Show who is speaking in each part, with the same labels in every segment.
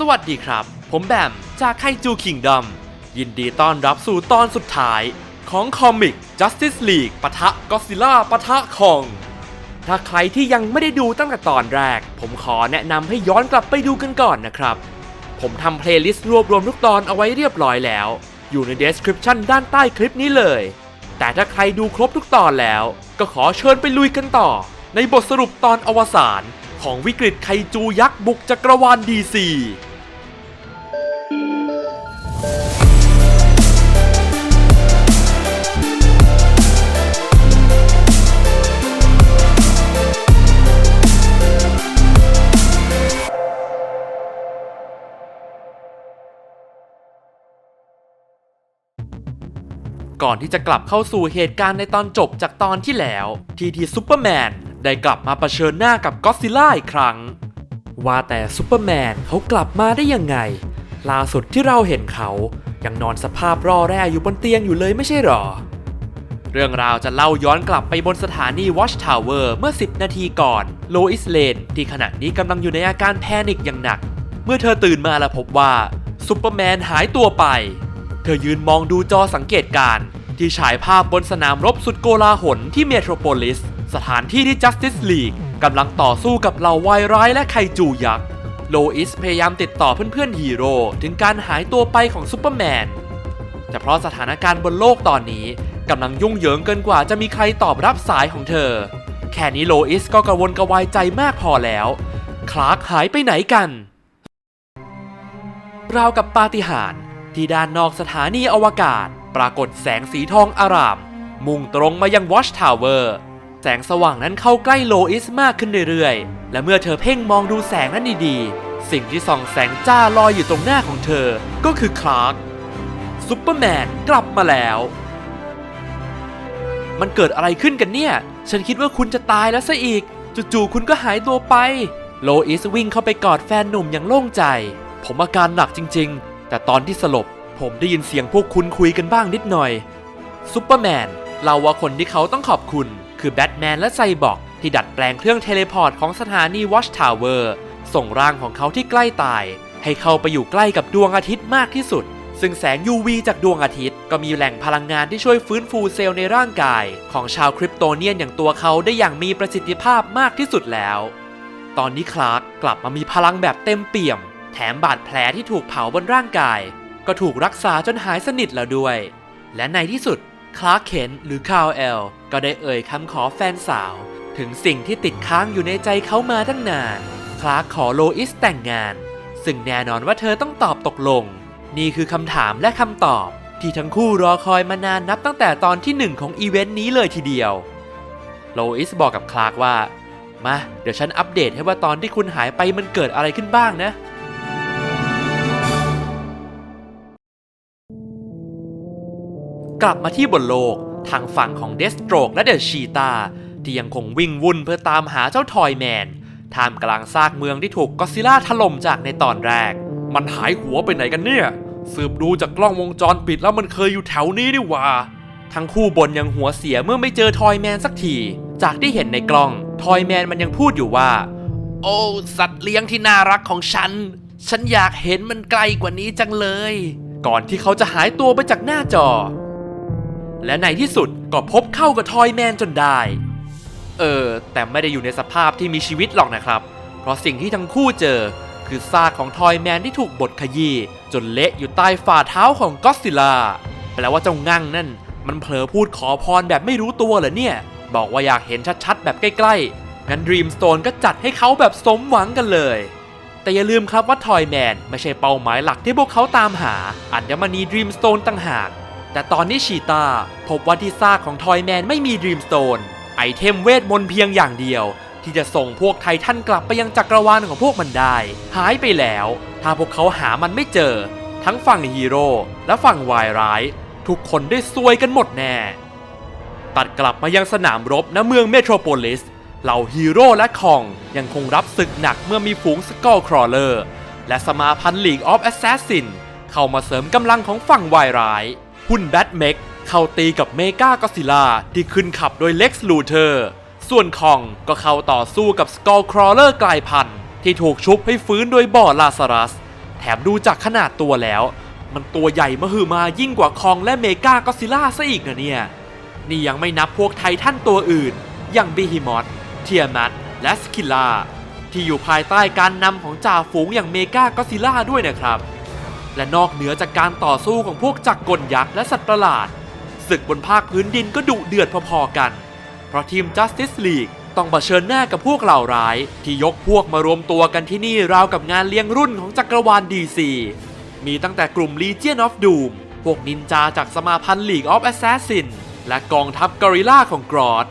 Speaker 1: สวัสดีครับ ผมแบม จากไคจูคิงด o มยินดีต้อนรับสู่ตอนสุดท้าย ของคอมิก Justice League ปะทะก็ซิล่าปะทะคอง ถ้าใครที่ยังไม่ได้ดูตั้งแต่ตอนแรก ผมขอแนะนำให้ย้อนกลับไปดูกันก่อนนะครับ ผมทำเพลย์ลิสต์รวบรวมทุกตอนเอาไว้เรียบร้อยแล้ว อยู่ใน description ด้านใต้คลิปนี้เลย แต่ถ้าใครดูครบทุกตอนแล้ว ก็ขอเชิญไปลุยกันต่อ ในบทสรุปตอนอวสาน ของวิกฤตไคจูยักษ์บุกจักรวาลดีซีก่อนที่จะกลับเข้าสู่เหตุการณ์ในตอนจบจากตอนที่แล้ว ทีทีซูเปอร์แมน ได้กลับมาเผชิญหน้ากับก็อดซิลล่าอีกครั้ง ว่าแต่ซูเปอร์แมนเขากลับมาได้ยังไง ล่าสุดที่เราเห็นเขายังนอนสภาพร่อแร่อยู่บนเตียงอยู่เลยไม่ใช่หรอ เรื่องราวจะเล่าย้อนกลับไปบนสถานี Watch Tower เมื่อ 10 นาทีก่อนโลอิสเลนที่ขณะนี้กำลังอยู่ในอาการแพนิคอย่างหนัก เมื่อเธอตื่นมาและพบว่าซูเปอร์แมนหายตัวไป เธอยืนมองดูจอสังเกตการณ์ที่ฉายภาพบนสนามรบสุดโกลาหลที่เมโทรโพลิส สถานที่ที่ Justice League กำลังต่อสู้กับเหล่าวายร้ายและไคจูยักษ์ โลอิสพยายามติดต่อเพื่อนๆฮีโร่ถึงการหายตัวไปของซูเปอร์แมน แต่เพราะสถานการณ์บนโลกตอนนี้กำลังยุ่งเหยิงเกินกว่าจะมีใครตอบรับสายของเธอ แค่นี้โลอิสก็กระวนกระวายใจมากพอแล้ว คลาร์กหายไปไหนกันราวกับปาฏิหาริย์ที่ด้านนอกสถานีอวกาศ ปรากฏแสงสีทองอาราม มุ่งตรงมายัง Watch Tower แสงสว่างนั้นเข้าใกล้โลอิสมากขึ้นเรื่อยๆ และเมื่อเธอเพ่งมองดูแสงนั้นดีๆ สิ่งที่ส่องแสงจ้าลอยอยู่ตรงหน้าของเธอ ก็คือคลาร์กซูเปอร์แมนกลับมาแล้ว มันเกิดอะไรขึ้นกันเนี่ย ฉันคิดว่าคุณจะตายแล้วซะอีก จู่ๆคุณก็หายตัวไป โลอิสวิ่งเข้าไปกอดแฟนหนุ่มอย่างโล่งใจ ผมอาการหนักจริงๆ แต่ตอนที่สลบ ผมได้ยินเสียงพวกคุณคุยกันบ้างนิดหน่อยซูเปอร์แมนเล่าว่าคนที่เขาต้องขอบคุณ คือแบทแมนและไซบอร์กที่ดัดแปลงเครื่องเทเลพอร์ตของสถานีวอชทาวเวอร์ส่งร่างของเขาที่ใกล้ตาย ให้เข้าไปอยู่ใกล้กับดวงอาทิตย์มากที่สุด ซึ่งแสง UV จากดวงอาทิตย์ ก็มีแหล่งพลังงานที่ช่วยฟื้นฟูเซลล์ในร่างกาย ของชาวคริปโตเนียนอย่างตัวเขาได้อย่างมีประสิทธิภาพมากที่สุดแล้ว ตอนนี้คลาร์กกลับมามีพลังแบบเต็มเปี่ยม แถมบาดแผลที่ถูกเผาบนร่างกาย ก็ถูกรักษาจนหายสนิทแล้วด้วย และในที่สุดคลาร์กเคนหรือคาร์เอล ก็ได้เอ่ยคำขอแฟนสาว ถึงสิ่งที่ติดค้างอยู่ในใจเขามาตั้งนาน คลาร์กขอโลอิสแต่งงาน ซึ่งแน่นอนว่าเธอต้องตอบตกลง นี่คือคำถามและคำตอบ ที่ทั้งคู่รอคอยมานานนับตั้งแต่ตอนที่หนึ่งของอีเวนต์นี้เลยทีเดียว โลอิสบอกกับคลาร์กว่า มาเดี๋ยวฉันอัปเดตให้ว่าตอนที่คุณหายไปมันเกิดอะไรขึ้นบ้างนะกลับมาที่บนโลก ทางฝั่งของเดสโตรกและเดอะชีตาที่ยังคงวิ่งวุ่นเพื่อตามหาเจ้าทอยแมนท่ามกลางซากเมืองที่ถูกก็ซิล่าถล่มจากในตอนแรก มันหายหัวไปไหนกันเนี่ย สืบดูจากกล้องวงจรปิดแล้วมันเคยอยู่แถวนี้นี่ว่า ทั้งคู่บนยังหัวเสียเมื่อไม่เจอทอยแมนสักที จากที่เห็นในกล้อง ทอยแมนมันยังพูดอยู่ว่า โอ้สัตว์เลี้ยงที่น่ารักของฉัน ฉันอยากเห็นมันไกลกว่านี้จังเลย ก่อนที่เขาจะหายตัวไปจากหน้าจอ และในที่สุดก็พบเข้ากับทอยแมนจนได้ เออ แต่ไม่ได้อยู่ในสภาพที่มีชีวิตหรอกนะครับ เพราะสิ่งที่ทั้งคู่เจอ คือซากของทอยแมนที่ถูกบดขยี้จนเละอยู่ใต้ฝ่าเท้าของก็อดซิล่าแปลว่าเจ้างั่งนั่น มันเผลอพูดขอพรแบบไม่รู้ตัวเหรอเนี่ย บอกว่าอยากเห็นชัดๆ แบบใกล้ๆ งั้น Dreamstone ก็จัดให้เขาแบบสมหวังกันเลยแต่อย่าลืมครับว่าทอยแมนไม่ใช่เป้าหมายหลักที่พวกเขาตามหา อัญมณี Dreamstone ต่างหาก แต่ตอนนี้ชีตาพบว่าที่ซากของทอยแมนไม่มี Dreamstone ไอเทมเวทมนต์เพียงอย่างเดียว ที่จะส่งพวกไททันกลับไปยังจักรวาลของพวกมันได้ หายไปแล้ว ถ้าพวกเขาหามันไม่เจอ ทั้งฝั่งฮีโร่และฝั่งวายร้าย ทุกคนได้ซวยกันหมดแน่ ตัดกลับมายังสนามรบณเมืองเมโทรโพลิสเหล่าฮีโร่และคองยังคงรับศึกหนักเมื่อมีฝูงสกอลครอเลอร์และสมาพันธ์ลีกออฟแอสซัสซินเข้ามาเสริมกำลังของฝั่งวายร้าย หุ่นแบทเม็กเข้าตีกับเมกากอซิล่าที่ขึ้นขับโดยเล็กซ์ลูเทอร์ ส่วนคองก็เข้าต่อสู้กับสกอลครอเลอร์กลายพันธุ์ที่ถูกชุบให้ฟื้นโดยบ่อลาซารัส แถมดูจากขนาดตัวแล้ว มันตัวใหญ่มหึมายิ่งกว่าคองและเมกาก็ซิล่าซะอีกนะเนี่ย นี่ยังไม่นับพวกไททันตัวอื่น อย่างบีฮิมอสเทียมัตและสกิล่าที่อยู่ภายใต้การนำของจ่าฝูงอย่างเมกาก็ซิล่าด้วยนะครับ และนอกเหนือจากการต่อสู้ของพวกจักรกลยักษ์และสัตว์ประหลาด ศึกบนภาคพื้นดินก็ดุเดือดพอๆกัน เพราะทีม Justice League ต้องเผชิญหน้ากับพวกเหล่าร้าย ที่ยกพวกมารวมตัวกันที่นี่ราวกับงานเลี้ยงรุ่นของจักรวาล DC มีตั้งแต่กลุ่ม Legion of Doom พวกนินจาจากสมาพันธ์ League of Assassin และกองทัพกอริลลาของกรอด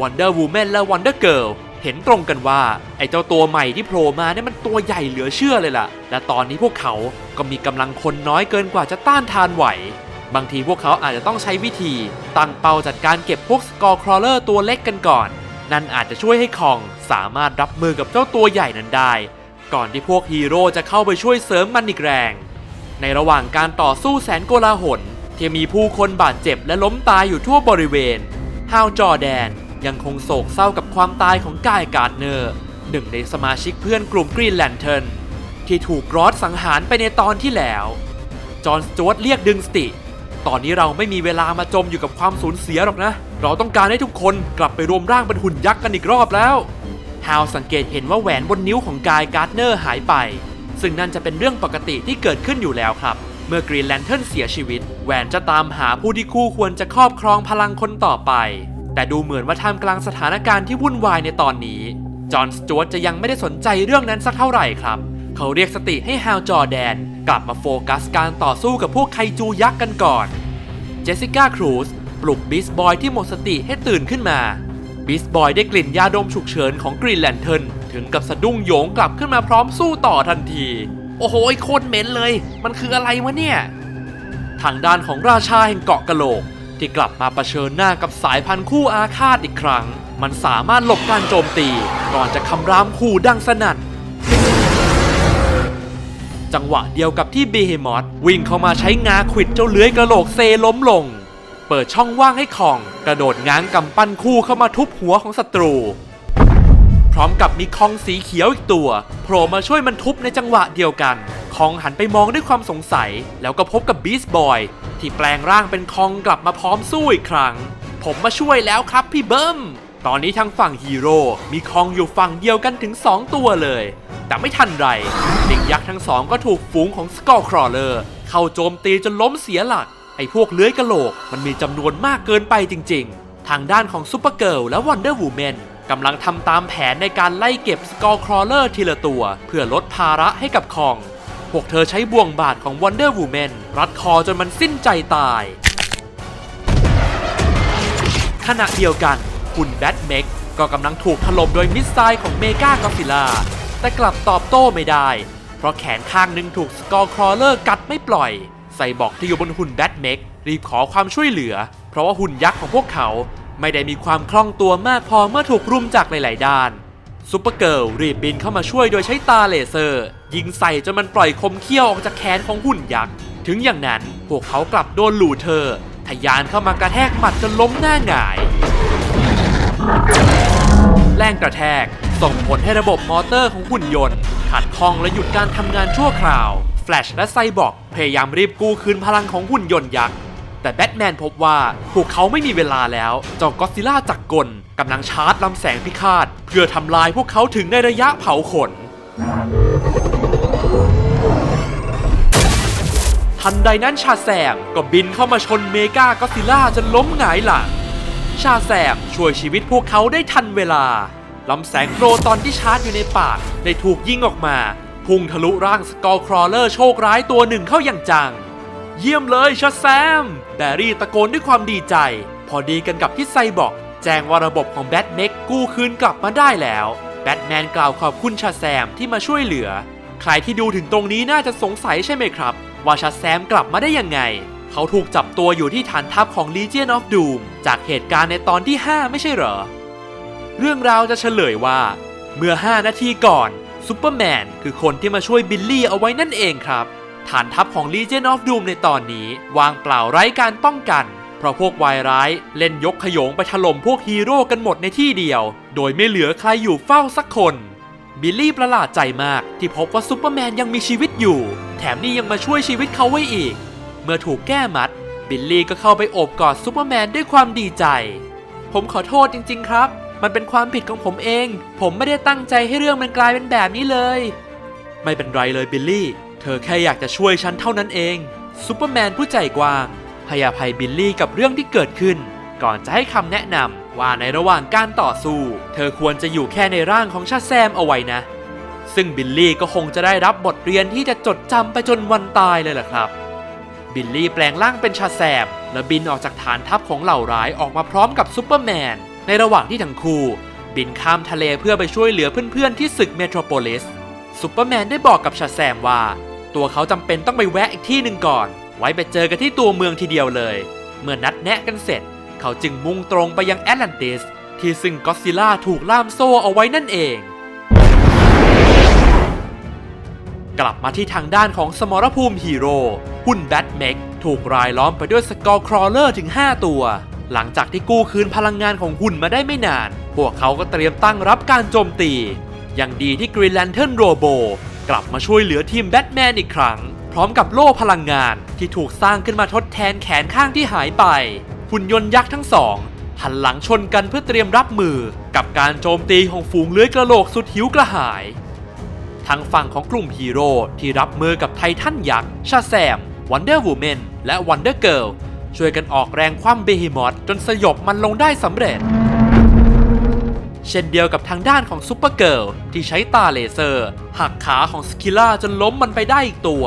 Speaker 1: Wonder Woman และ Wonder Girl เห็นตรงกันว่าไอ้เจ้าตัวใหม่ที่โผล่มาเนี่ยมันตัวใหญ่เหลือเชื่อเลยล่ะ และตอนนี้พวกเขาก็มีกำลังคนน้อยเกินกว่าจะต้านทานไหว บางทีพวกเขาอาจจะต้องใช้วิธี ตั้งเป้าจัดการเก็บพวกสกอร์ครอเลอร์ตัวเล็กกันก่อน นั่นอาจจะช่วยให้คองสามารถรับมือกับเจ้าตัวใหญ่นั้นได้ ก่อนที่พวกฮีโร่จะเข้าไปช่วยเสริมมันอีกแรง ในระหว่างการต่อสู้แสนโกลาหลที่มีผู้คนบาดเจ็บและล้มตายอยู่ทั่วบริเวณฮาวจอแดน ยังคงโศกเศร้ากับความตายของกายการ์ดเนอร์ หนึ่งในสมาชิกเพื่อนกลุ่มกรีนแลนเทิร์นที่ถูกรอดสังหารไปในตอนที่แล้ว จอห์นสจวตเรียกดึงสติ ตอนนี้เราไม่มีเวลามาจมอยู่กับความสูญเสียหรอกนะ เราต้องการให้ทุกคนกลับไปรวมร่างเป็นหุ่นยักษ์กันอีกรอบแล้วฮาวสังเกตเห็นว่าแหวนบนนิ้วของกายการ์ดเนอร์หายไป ซึ่งนั่นจะเป็นเรื่องปกติที่เกิดขึ้นอยู่แล้วครับ เมื่อกรีนแลนเทิร์นเสียชีวิต แหวนจะตามหาผู้ที่คู่ควรจะครอบครองพลังคนต่อไป แต่ดูเหมือนว่าท่ามกลางสถานการณ์ที่วุ่นวายในตอนนี้ จอห์นสจวตจะยังไม่ได้สนใจเรื่องนั้นสักเท่าไหร่ครับ เขาเรียกสติให้ฮาวจอแดน กลับมาโฟกัสการต่อสู้กับพวกไคจูยักษ์กันก่อน เจสสิก้าครูซปลุกบิสบอยที่หมดสติให้ตื่นขึ้นมา บิสบอยได้กลิ่นยาดมฉุกเฉินของกรีนแลนเทิร์นถึงกับสะดุ้งโยงกลับขึ้นมาพร้อมสู้ต่อทันที โอ้โหโคตรเหม็นเลย มันคืออะไรวะเนี่ย ทางด้านของราชาแห่งเกาะกะโหลก ที่กลับมาเผชิญหน้ากับสายพันธุ์คู่อาฆาตอีกครั้ง มันสามารถหลบการโจมตี ก่อนจะคำรามขู่ดังสนั่นจังหวะเดียวกับที่เบเฮมอสวิ่งเข้ามาใช้งาขิดเจ้าเลื้อยกระโหลกเซล้มลง เปิดช่องว่างให้คอง กระโดดง้างกำปั้นคู่เข้ามาทุบหัวของศัตรู พร้อมกับมีคองสีเขียวอีกตัวโผล่มาช่วยมันทุบในจังหวะเดียวกัน คองหันไปมองด้วยความสงสัย แล้วก็พบกับบีสบอย ที่แปลงร่างเป็นคองกลับมาพร้อมสู้อีกครั้ง ผมมาช่วยแล้วครับพี่เบิ้ม ตอนนี้ทางฝั่งฮีโร่มีคองอยู่ฝั่งเดียวกันถึง 2 ตัวเลย แต่ไม่ทันไรเด็กยักษ์ทั้งสองก็ถูกฝูงของสกอร์ครอเลอร์เข้าโจมตีจนล้มเสียหลัก ไอ้พวกเลื้อยกะโหลกมันมีจำนวนมากเกินไปจริง ๆ ทางด้านของซูเปอร์เกิลและวันเดอร์วูแมนกำลังทำตามแผนในการไล่เก็บสกอร์ครอเลอร์ทีละตัว เพื่อลดภาระให้กับคอง พวกเธอใช้บ่วงบาดของ Wonder Woman รัดคอจนมันสิ้นใจตาย ขณะเดียวกันหุ่นแบทเม็กก็กำลังถูกถล่มโดยมิสไซล์ของเมกากอซิล่าแต่กลับตอบโต้ไม่ได้ เพราะแขนข้างหนึ่งถูกสกอร์ครอเลอร์กัดไม่ปล่อยใส่บอกที่อยู่บนหุ่นแบทเม็กรีบขอความช่วยเหลือ เพราะว่าหุ่นยักษ์ของพวกเขาไม่ได้มีความคล่องตัวมากพอเมื่อถูกรุมจากหลาย ๆ ด้านซูเปอร์เกิร์ลรีบบินเข้ามาช่วยโดยใช้ตาเลเซอร์ ยิงใส่จนมันปล่อยคมเขี้ยวออกจากแขนของหุ่นยักษ์ ถึงอย่างนั้นพวกเขากลับโดนหลูเธอทะยานเข้ามากระแทกหมัดจนล้มหน้าหงาย แรงกระแทกส่งผลให้ระบบมอเตอร์ของหุ่นยนต์ ขัดข้องและหยุดการทำงานชั่วคราว แฟลชและไซบอร์กพยายามรีบกู้คืนพลังของหุ่นยนต์ยักษ์ แต่แบทแมนพบว่าพวกเขาไม่มีเวลาแล้วเจ้าก็อดซิลล่าจักรกลกำลังชาร์จลำแสงพิฆาต เพื่อทำลายพวกเขาถึงในระยะเผาขน ทันใดนั้นชาแซมก็บินเข้ามาชนเมกาก็อซิล่าจนล้มหงายหลัง ชาแซมช่วยชีวิตพวกเขาได้ทันเวลาลำแสงโปรตอนที่ชาร์จอยู่ในปากได้ถูกยิงออกมา พุ่งทะลุร่างสกอร์ครอเลอร์โชคร้ายตัวหนึ่งเข้าอย่างจัง เยี่ยมเลยชาแซม แบรี่ตะโกนด้วยความดีใจ พอดีกันกับที่ไซบอกแจ้งว่าระบบของแบทเม็กกู้คืนกลับมาได้แล้ว ทแมนกล่าวขอบคุณชาแซมที่มาช่วยเหลือ ใครที่ดูถึงตรงนี้น่าจะสงสัยใช่ไหมครับ ว่าชาแซมกลับมาได้ยังไง เขาถูกจับตัวอยู่ที่ฐานทัพของ Legion of Doom จากเหตุการณ์ในตอนที่ 5 ไม่ใช่เหรอ เรื่องราวจะเฉลยว่า เมื่อ 5 นาทีก่อนซูเปอร์แมนคือคนที่มาช่วยบิลลี่เอาไว้นั่นเองครับ ฐานทัพของ Legion of Doom ในตอนนี้ วางเปล่าไร้การป้องกัน เพราะพวกวายร้ายเล่นยกขยงไปถล่มพวกฮีโร่กันหมดในที่เดียว โดยไม่เหลือใครอยู่เฝ้าสักคนบิลลี่ประหลาดใจมากที่พบว่าซูเปอร์แมนยังมีชีวิตอยู่ แถมนี่ยังมาช่วยชีวิตเขาไว้อีก เมื่อถูกแก้มัด บิลลี่ก็เข้าไปโอบกอดซูเปอร์แมนด้วยความดีใจ ผมขอโทษจริง ๆ ครับ มันเป็นความผิดของผมเอง ผมไม่ได้ตั้งใจให้เรื่องมันกลายเป็นแบบนี้เลย ไม่เป็นไรเลยบิลลี่ เธอแค่อยากจะช่วยฉันเท่านั้นเองซูเปอร์แมนผู้ใจกว้าง ให้อภัยบิลลี่กับเรื่องที่เกิดขึ้น ก่อนจะให้คำแนะนำว่าในระหว่างการต่อสู้ เธอควรจะอยู่แค่ในร่างของชาแซมเอาไว้นะ ซึ่งบิลลี่ก็คงจะได้รับบทเรียนที่จะจดจำไปจนวันตายเลยล่ะครับ บิลลี่แปลงร่างเป็นชาแซม และบินออกจากฐานทัพของเหล่าร้ายออกมาพร้อมกับซูเปอร์แมนในระหว่างที่ทั้งคู่บินข้ามทะเลเพื่อไปช่วยเหลือเพื่อนๆที่ศึกเมโทรโพลิสซูเปอร์แมนได้บอกกับชาแซมว่า ตัวเขาจำเป็นต้องไปแวะอีกที่หนึ่งก่อน ไว้ไปเจอกันที่ตัวเมืองทีเดียวเลย เมื่อนัดแนะกันเสร็จ เขาจึงมุ่งตรงไปยังแอตแลนติส ที่ซึ่งก็อดซิล่าถูกล่ามโซ่เอาไว้นั่นเอง กลับมาที่ทางด้านของสมรภูมิฮีโร่หุ่นแบทเม็กถูกรายล้อมไปด้วยสกอร์ครอเลอร์ถึง 5 ตัว หลังจากที่กู้คืนพลังงานของหุ่นมาได้ไม่นาน พวกเขาก็เตรียมตั้งรับการโจมตีอย่างดีที่กรีนแลนเทิร์นโรโบกลับมาช่วยเหลือทีมแบทแมนอีกครั้ง พร้อมกับโล่พลังงานที่ถูกสร้างขึ้นมาทดแทนแขนข้างที่หายไป หุ่นยนต์ยักษ์ทั้งสองหันหลังชนกันเพื่อเตรียมรับมือกับการโจมตีของฝูงเลื้อยกระโหลกสุดหิวกระหาย ทางฝั่งของกลุ่มฮีโร่ที่รับมือกับไททันยักษ์ชาแซมวันเดอร์วูแมนและวันเดอร์เกิลช่วยกันออกแรงคว่ำเบฮิมอสจนสยบมันลงได้สำเร็จ เช่นเดียวกับทางด้านของซูเปอร์เกิลที่ใช้ตาเลเซอร์ หักขาของสกิล่าจนล้มมันไปได้อีกตัว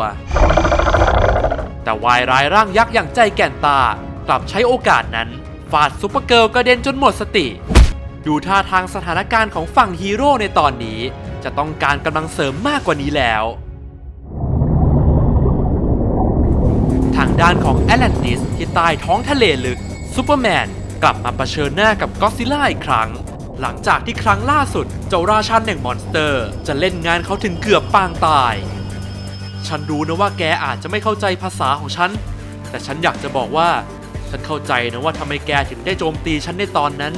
Speaker 1: แต่วายร้ายร่างยักษ์อย่างใจแก่นตากลับใช้โอกาสนั้นฟาดซูเปอร์เกิลกระเด็นจนหมดสติ ดูท่าทางสถานการณ์ของฝั่งฮีโร่ในตอนนี้ จะต้องการกำลังเสริมมากกว่านี้แล้ว ทางด้านของแอตแลนติสที่ใต้ท้องทะเลลึกซูเปอร์แมนกลับมาเผชิญหน้ากับก็อดซิลล่าอีกครั้ง หลังจากที่ครั้งล่าสุด เจ้าราชันแห่งมอนสเตอร์ จะเล่นงานเขาถึงเกือบปางตาย ฉันรู้นะว่าแกอาจจะไม่เข้าใจภาษาของฉัน แต่ฉันอยากจะบอกว่า ฉันเข้าใจนะว่าทำไมแกถึงได้โจมตีฉันในตอนนั้น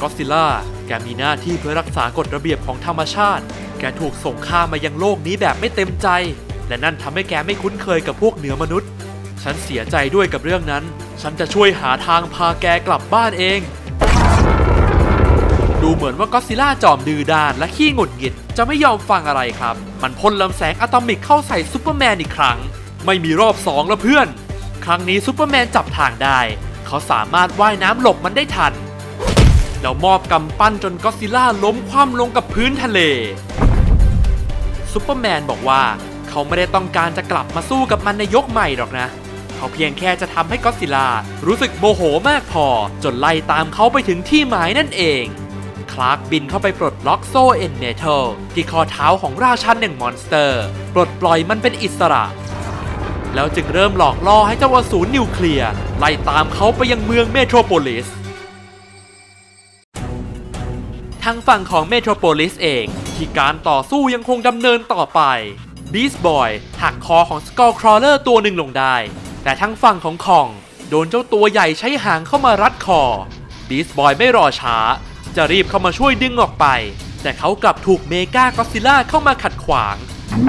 Speaker 1: ก็อดซิล่าแกมีหน้าที่เพื่อรักษากฎระเบียบของธรรมชาติ แกถูกส่งข้ามมายังโลกนี้แบบไม่เต็มใจ และนั่นทำให้แกไม่คุ้นเคยกับพวกเหนือมนุษย์ ฉันเสียใจด้วยกับเรื่องนั้น ฉันจะช่วยหาทางพาแกกลับบ้านเอง ดูเหมือนว่าก็อดซิล่าจอมดื้อด้านและขี้หงุดหงิดจะไม่ยอมฟังอะไรครับ มันพ่นลำแสงอะตอมิกเข้าใส่ซูเปอร์แมนอีกครั้ง ไม่มีรอบสองแล้วเพื่อน ครั้งนี้ซูเปอร์แมนจับทางได้ เขาสามารถว่ายน้ำหลบมันได้ทัน แล้วมอบกำปั้นจนก็อดซิล่าล้มคว่ำลงกับพื้นทะเลซูเปอร์แมนบอกว่าเขาไม่ได้ต้องการจะกลับมาสู้กับมันในยกใหม่หรอกนะ เขาเพียงแค่จะทำให้ก็อดซิล่ารู้สึกโมโหมากพอ จนไล่ตามเขาไปถึงที่หมายนั่นเอง คลาร์กบินเข้าไปปลดล็อกโซ่เอ็นเมทัลที่ข้อเท้าของราชันแห่งมอนสเตอร์ ปลดปล่อยมันเป็นอิสระ แล้วจึงเริ่มหลอกล่อให้เจ้าอสูรนิวเคลียร์ไล่ตามเขาไปยังเมืองเมโทรโพลิสทางฝั่งของเมโทรโพลิสเอง ที่การต่อสู้ยังคงดำเนินต่อไปบีสบอยหักคอของสกอ l ครอเลอร์ตัวหนึ่งลงได้ แต่ทางฝั่งของคอง โดนเจ้าตัวใหญ่ใช้หางเข้ามารัดคอบีสบอยไม่รอช้า จะรีบเข้ามาช่วยดึงออกไป แต่เขากลับถูกเมกากอซิล่าเข้ามาขัดขวาง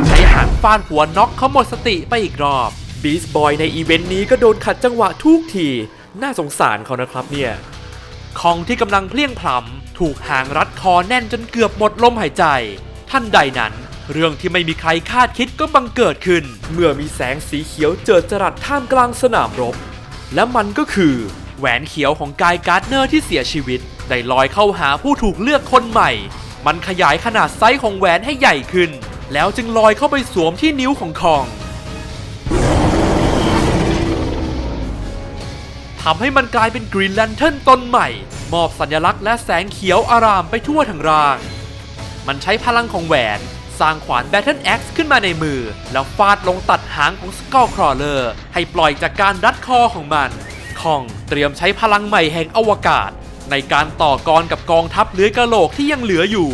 Speaker 1: ใช้หางฟาดหัวน็อกเขาหมดสติไปอีกรอบบีสบอยในอีเวนต์นี้ก็โดนขัดจังหวะทุกที น่าสงสารเขานะครับเนี่ยคองที่กำลังเพลี้ยงพล้ำถูกหางรัดคอแน่นจนเกือบหมดลมหายใจ ท่านใดนั้น เรื่องที่ไม่มีใครคาดคิดก็บังเกิดขึ้น เมื่อมีแสงสีเขียวเจิดจรัสท่ามกลางสนามรบ และมันก็คือ แหวนเขียวของกายการ์ดเนอร์ที่เสียชีวิต ได้ลอยเข้าหาผู้ถูกเลือกคนใหม่ มันขยายขนาดไซส์ของแหวนให้ใหญ่ขึ้น แล้วจึงลอยเข้าไปสวมที่นิ้วของคองทำให้มันกลายเป็นกรีนแลนเทิร์นตนใหม่ มอบสัญลักษณ์และแสงเขียวอารามไปทั่วทั้งร่าง มันใช้พลังของแหวน สร้างขวาน Battle Axe ขึ้นมาในมือ แล้วฟาดลงตัดหางของ Skull Crawler ให้ปล่อยจากการรัดคอของมันคองเตรียมใช้พลังใหม่แห่งอวกาศ ในการต่อกรกับกองทัพเลื้อยกระโหลกที่ยังเหลืออยู่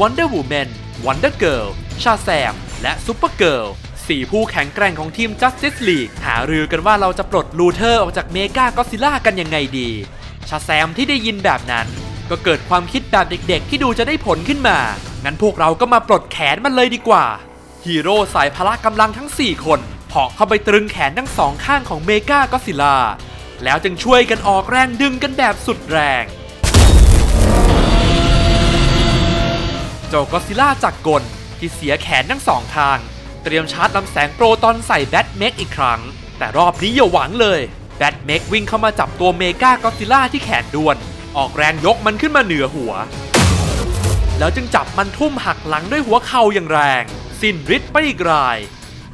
Speaker 1: Wonder Woman Wonder Girl ชาแซมและ Super Girl สี่ผู้แข็งแกร่งของทีม Justice League หารือกันว่าเราจะปลดลูเทอร์ออกจากเมกากอซิล่ากันยังไงดี ชาแซมที่ได้ยินแบบนั้น ก็เกิดความคิดแบบเด็กๆ ที่ดูจะได้ผลขึ้นมา งั้นพวกเราก็มาปลดแขนมันเลยดีกว่า ฮีโร่สายพละกำลังทั้ง 4 คนเหาะเข้าไปตรึงแขนทั้งสองข้างของเมกาก็ซิล่า แล้วจึงช่วยกันออกแรงดึงกันแบบสุดแรง เจ้าก็ซิล่าจากกลที่เสียแขนทั้งสองข้าง เตรียมชาร์จลำแสงโปรตอนใส่แบทเมกอีกครั้ง แต่รอบนี้อย่าหวังเลย แบทเมกวิ่งเข้ามาจับตัวเมกาก็ซิล่าที่แขนด้วน ออกแรงยกมันขึ้นมาเหนือหัว แล้วจึงจับมันทุ่มหักหลังด้วยหัวเข่าอย่างแรง สิ้นฤทธิ์ไปอีกราย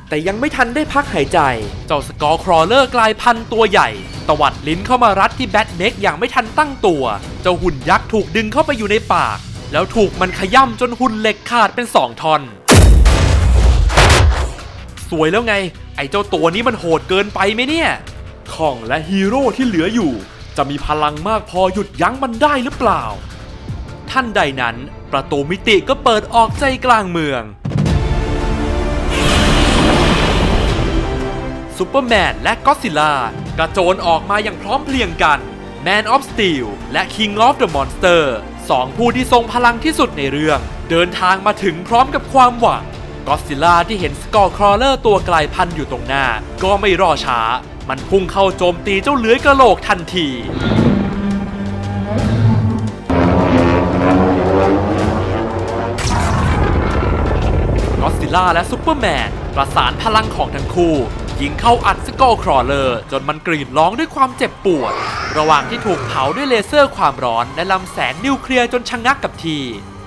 Speaker 1: แต่ยังไม่ทันได้พักหายใจ เจ้าสกอร์ครอเลอร์กลายพันธุ์ตัวใหญ่ ตวัดลิ้นเข้ามารัดที่แบทเมกอย่างไม่ทันตั้งตัว เจ้าหุ่นยักษ์ถูกดึงเข้าไปอยู่ในปาก แล้วถูกมันขย่ำจนหุ่นเหล็กขาดเป็นสองท่อน สวยแล้วไง ไอ้เจ้าตัวนี้มันโหดเกินไปไหมเนี่ยคองและฮีโร่ที่เหลืออยู่ จะมีพลังมากพอหยุดยั้งมันได้หรือเปล่า ท่านใดนั้นประตูมิติก็เปิดออกใจกลางเมือง ซูเปอร์แมนและก็อดซิลล่ากระโจนออกมาอย่างพร้อมเพรียงกัน Man of Steel และ King of the Monster สองผู้ที่ทรงพลังที่สุดในเรื่อง เดินทางมาถึงพร้อมกับความหวังก็อดซิลล่าที่เห็นสกอร์ครอเลอร์ตัวกลายพันธุ์อยู่ตรงหน้า ก็ไม่รอช้า มันพุ่งเข้าโจมตีเจ้าเลื้อยกระโหลกทันทีก็อดซิลล่าและซูเปอร์แมนประสานพลังของทั้งคู่ ยิงเข้าอัดสกอครอเลอร์จนมันกรีดร้องด้วยความเจ็บปวด ระหว่างที่ถูกเผาด้วยเลเซอร์ความร้อนและลำแสงนิวเคลียร์จนชะงักกับที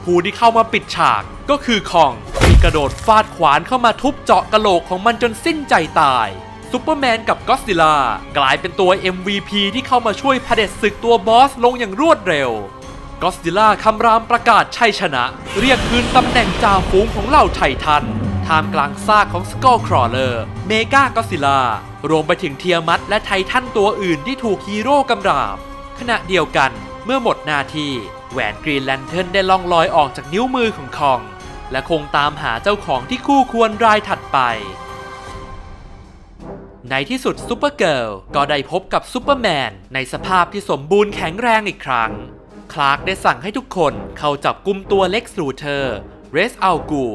Speaker 1: ผู้ที่เข้ามาปิดฉากก็คือคองที่กระโดดฟาดขวานเข้ามาทุบเจาะกะโหลกของมันจนสิ้นใจตายซูเปอร์แมนกับก็อดซิล่ากลายเป็นตัว MVP ที่เข้ามาช่วยพเผด็จศึกตัวบอสลงอย่างรวดเร็วก็อดซิลล่าคำรามประกาศชัยชนะ เรียกคืนตำแหน่งจ่าฝูงของเหล่าไททัน ท่ามกลางซากของสกอลครอเลอร์เมกาก็อซิล่ารวมไปถึงเทียมัตและไททันตัวอื่นที่ถูกฮีโร่กำราบ ขณะเดียวกันเมื่อหมดหน้าที่แหวนกรีนแลนเทิร์นได้ล่องลอยออกจากนิ้วมือของคอง และคงตามหาเจ้าของที่คู่ควรรายถัดไป ในที่สุดซูเปอร์เกิร์ลก็ได้พบกับซูเปอร์แมนในสภาพที่สมบูรณ์แข็งแรงอีกครั้ง คลาร์กได้สั่งให้ทุกคนเข้าจับกุมตัวเล็กซ์ลูเทอร์ เรสอัลกู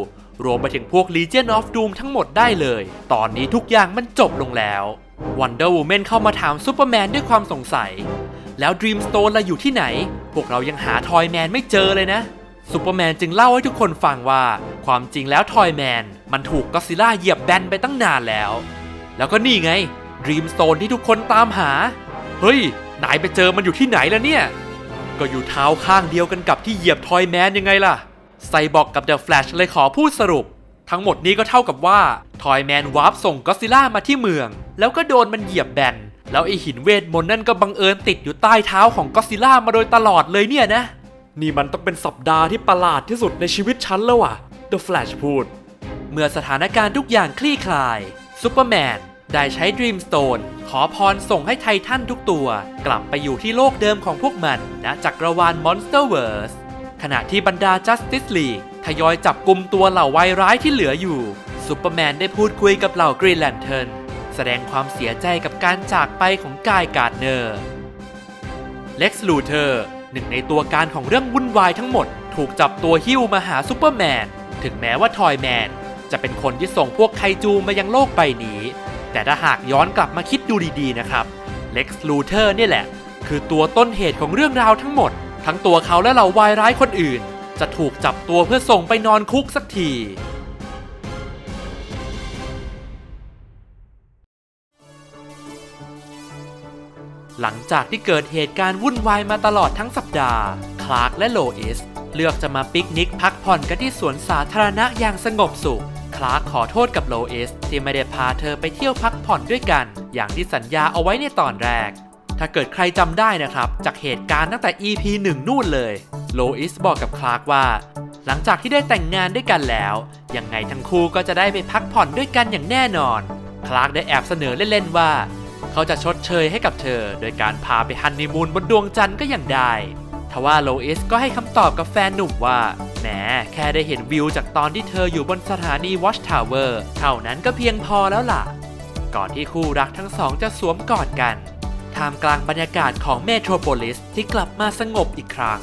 Speaker 1: รวมไปถึงพวก Legion of Doom ทั้งหมดได้เลย ตอนนี้ทุกอย่างมันจบลงแล้ว Wonder Woman เข้ามาถามซูเปอร์แมนด้วยความสงสัย แล้ว Dreamstone ล่ะอยู่ที่ไหน พวกเรายังหาทอยแมนไม่เจอเลยนะซูเปอร์แมนจึงเล่าให้ทุกคนฟังว่า ความจริงแล้วทอยแมนมันถูกก็ซิลล่าเหยียบแบนไปตั้งนานแล้ว แล้วก็นี่ไง Dreamstone ที่ทุกคนตามหา เฮ้ยนายไปเจอมันอยู่ที่ไหนล่ะเนี่ย ก็อยู่เท้าข้างเดียวกันกับที่เหยียบทอยแมนยังไงล่ะ ไซบอกกับเดอะแฟลชเลยขอพูดสรุป ทั้งหมดนี้ก็เท่ากับว่าทอยแมนวาร์ปส่งก็ซิล่ามาที่เมือง แล้วก็โดนมันเหยียบแบน แล้วไอหินเวทมนต์นั่นก็บังเอิญติดอยู่ใต้เท้าของก็ซิล่ามาโดยตลอดเลยเนี่ยนะ นี่มันต้องเป็นสัปดาห์ที่ประหลาดที่สุดในชีวิตฉันแล้วอะ The Flash พูด เมื่อสถานการณ์ทุกอย่างคลี่คลายซูเปอร์แมนได้ใช้ Dreamstone ขอพรส่งให้ไททันทุกตัว กลับไปอยู่ที่โลกเดิมของพวกมันณจักรวาล Monsterverse ขณะที่บรรดา Justice League ทยอยจับกลุ่มตัวเหล่าวายร้ายที่เหลืออยู่ซูเปอร์แมนได้พูดคุยกับเหล่า Green Lantern แสดงความเสียใจกับการจากไปของกายการ์เนอร์ เล็กซ์ลูเทอร์หนึ่งในตัวการของเรื่องวุ่นวายทั้งหมด ถูกจับตัวหิ้วมาหาซูเปอร์แมน ถึงแม้ว่าทอยแมน จะเป็นคนที่ส่งพวกไคจูมายังโลกใบนี้ แต่ถ้าหากย้อนกลับมาคิดดูดีๆนะครับ เล็กซ์ลูเทอร์นี่แหละ คือตัวต้นเหตุของเรื่องราวทั้งหมด ทั้งตัวเขาและเหล่าวายร้ายคนอื่น จะถูกจับตัวเพื่อส่งไปนอนคุกสักทีหลังจากที่เกิดเหตุการณ์วุ่นวายมาตลอดทั้งสัปดาห์ คลาร์กและโลอิสเลือกจะมาปิกนิกพักผ่อนกันที่สวนสาธารณะอย่างสงบสุข คลาร์กขอโทษกับโลอิสที่ไม่ได้พาเธอไปเที่ยวพักผ่อนด้วยกัน อย่างที่สัญญาเอาไว้ในตอนแรก ถ้าเกิดใครจำได้นะครับ จากเหตุการณ์ตั้งแต่ EP 1 นู่นเลย โลอิสบอกกับคลาร์กว่า หลังจากที่ได้แต่งงานด้วยกันแล้ว ยังไงทั้งคู่ก็จะได้ไปพักผ่อนด้วยกันอย่างแน่นอน คลาร์กได้แอบเสนอเล่นๆว่า เขาจะชดเชยให้กับเธอ โดยการพาไปฮันนีมูนบนดวงจันทร์ก็ยังได้ทว่าโลอิสก็ให้คำตอบกับแฟนหนุ่มว่า แหม แค่ได้เห็นวิวจากตอนที่เธออยู่บนสถานีวอชทาวเวอร์ เท่านั้นก็เพียงพอแล้วล่ะ ก่อนที่คู่รักทั้งสองจะสวมกอดกัน ท่ามกลางบรรยากาศของเมโทรโพลิสที่กลับมาสงบอีกครั้ง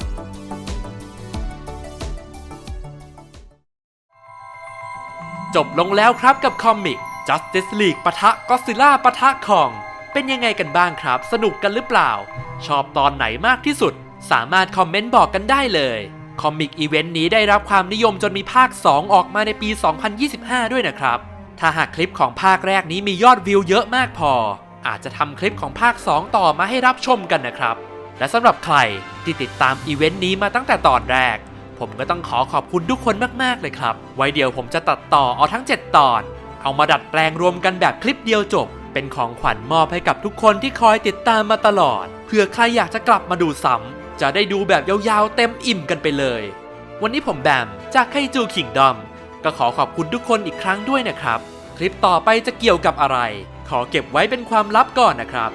Speaker 1: จบลงแล้วครับกับคอมิก Justice League ปะทะก็ซิล่าปะทะคอง เป็นยังไงกันบ้างครับ สนุกกันหรือเปล่า ชอบตอนไหนมากที่สุด สามารถคอมเมนต์บอกกันได้เลยคอมิกอีเวนต์นี้ได้รับความนิยมจนมีภาค 2 ออกมาในปี 2025 ด้วยนะครับ ถ้าหากคลิปของภาคแรกนี้มียอดวิวเยอะมากพอ อาจจะทำคลิปของภาค 2 ต่อมาให้รับชมกันนะครับ และสำหรับใครที่ติดตามอีเวนต์นี้มาตั้งแต่ตอนแรก ผมก็ต้องขอขอบคุณทุกคนมากๆเลยครับ ไว้เดี๋ยวผมจะตัดต่อเอาทั้ง 7 ตอน เอามาดัดแปลงรวมกันแบบคลิปเดียวจบ เป็นของขวัญมอบให้กับทุกคนที่คอยติดตามมาตลอด เพื่อใครอยากจะกลับมาดูซ้ำจะได้ดูแบบยาวๆเต็มอิ่มกันไปเลย วันนี้ผมแบมจากไคจูคิงดอมก็ขอขอบคุณทุกคนอีกครั้งด้วยนะครับ คลิปต่อไปจะเกี่ยวกับอะไร ขอเก็บไว้เป็นความลับก่อนนะครับ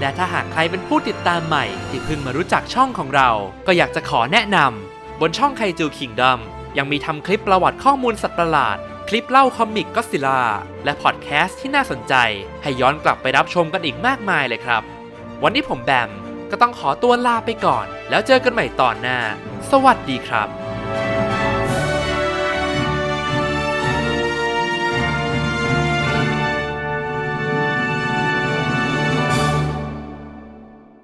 Speaker 1: และถ้าหากใครเป็นผู้ติดตามใหม่ ที่เพิ่งมารู้จักช่องของเรา ก็อยากจะขอแนะนำบนช่องไคจูคิงดอมยังมีทำคลิปประวัติข้อมูลสัตว์ประหลาด คลิปเล่าคอมิกก็ซิล่าและพอดแคสต์ที่น่าสนใจ ให้ย้อนกลับไปรับชมกันอีกมากมายเลยครับ วันนี้ผมแบมก็ต้องขอตัวลาไปก่อน แล้วเจอกันใหม่ตอนหน้า สวัสดีครับ